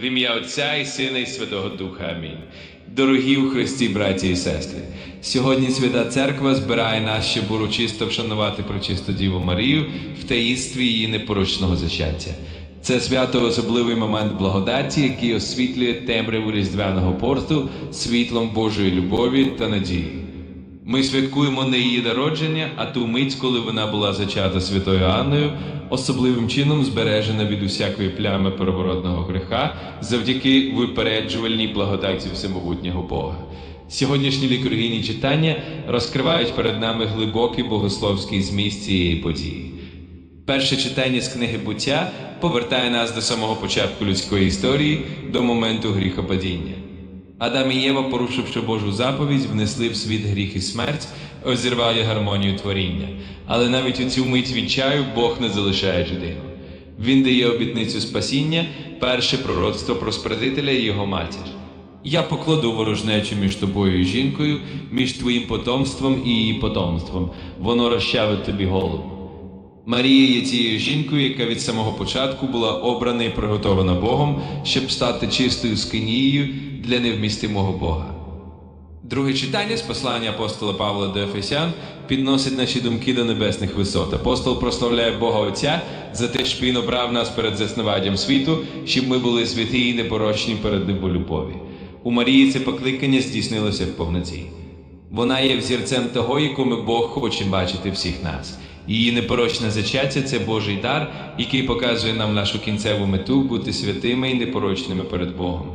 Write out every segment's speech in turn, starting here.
В ім'я Отця і Сина і Святого Духа. Амінь. Дорогі у Христі, браті і сестри, сьогодні Свята Церква збирає нас, щоб урочисто вшанувати пречисту Діву Марію в таїнстві її непорочного зачаття. Це свято особливий момент благодаті, який освітлює темряву різдвяного порту світлом Божої любові та надії. Ми святкуємо не її народження, а ту мить, коли вона була зачата святою Анною, особливим чином збережена від усякої плями первородного греха завдяки випереджувальній благодаті всемогутнього Бога. Сьогоднішні літургійні читання розкривають перед нами глибокий богословський зміст цієї події. Перше читання з книги буття повертає нас до самого початку людської історії, до моменту гріхопадіння. Адам і Єва, порушивши Божу заповідь, внесли в світ гріх і смерть, озірвали гармонію творіння. Але навіть у цю мить відчаю Бог не залишає людину. Він дає обітницю спасіння, перше пророцтво про спрадителя і його матір. Я покладу ворожнечу між тобою і жінкою, між твоїм потомством і її потомством. Воно розчавить тобі голову. Марія є тією жінкою, яка від самого початку була обрана і приготована Богом, щоб стати чистою скинією для невмістимого Бога. Друге читання з послання апостола Павла до Ефесян підносить наші думки до небесних висот. Апостол прославляє Бога Отця за те, що Він обрав нас перед заснуванням світу, щоб ми були святі і непорочні перед у любові. У Марії це покликання здійснилося в повноті. Вона є взірцем того, якому Бог хоче бачити всіх нас. Її непорочне зачаття це Божий дар, який показує нам нашу кінцеву мету бути святими і непорочними перед Богом.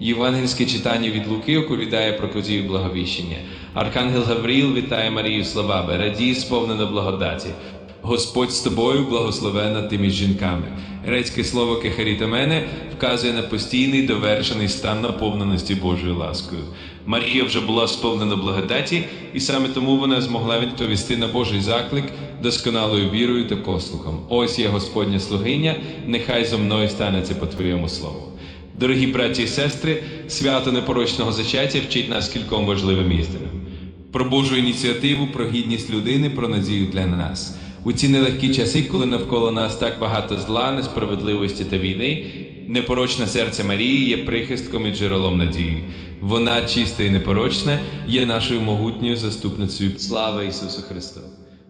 Євангельське читання від Луки оповідає про подію благовіщення. Архангел Гавріл вітає Марію словами, радій, сповнена благодаті. Господь з тобою благословена ти між жінками. Грецьке слово кехарітамене вказує на постійний довершений стан наповненості Божою ласкою. Марія вже була сповнена благодаті, і саме тому вона змогла відповісти на Божий заклик досконалою вірою та послухом. Ось є Господня слугиня, нехай зо мною станеться по твоєму слову. Дорогі браті і сестри, свято непорочного зачаття вчить нас кільком важливим істинам про Божу ініціативу, про гідність людини, про надію для нас. У ці нелегкі часи, коли навколо нас так багато зла, несправедливості та війни, непорочне серце Марії є прихистком і джерелом надії. Вона чиста і непорочна, є нашою могутньою заступницею. Слава Ісусу Христу!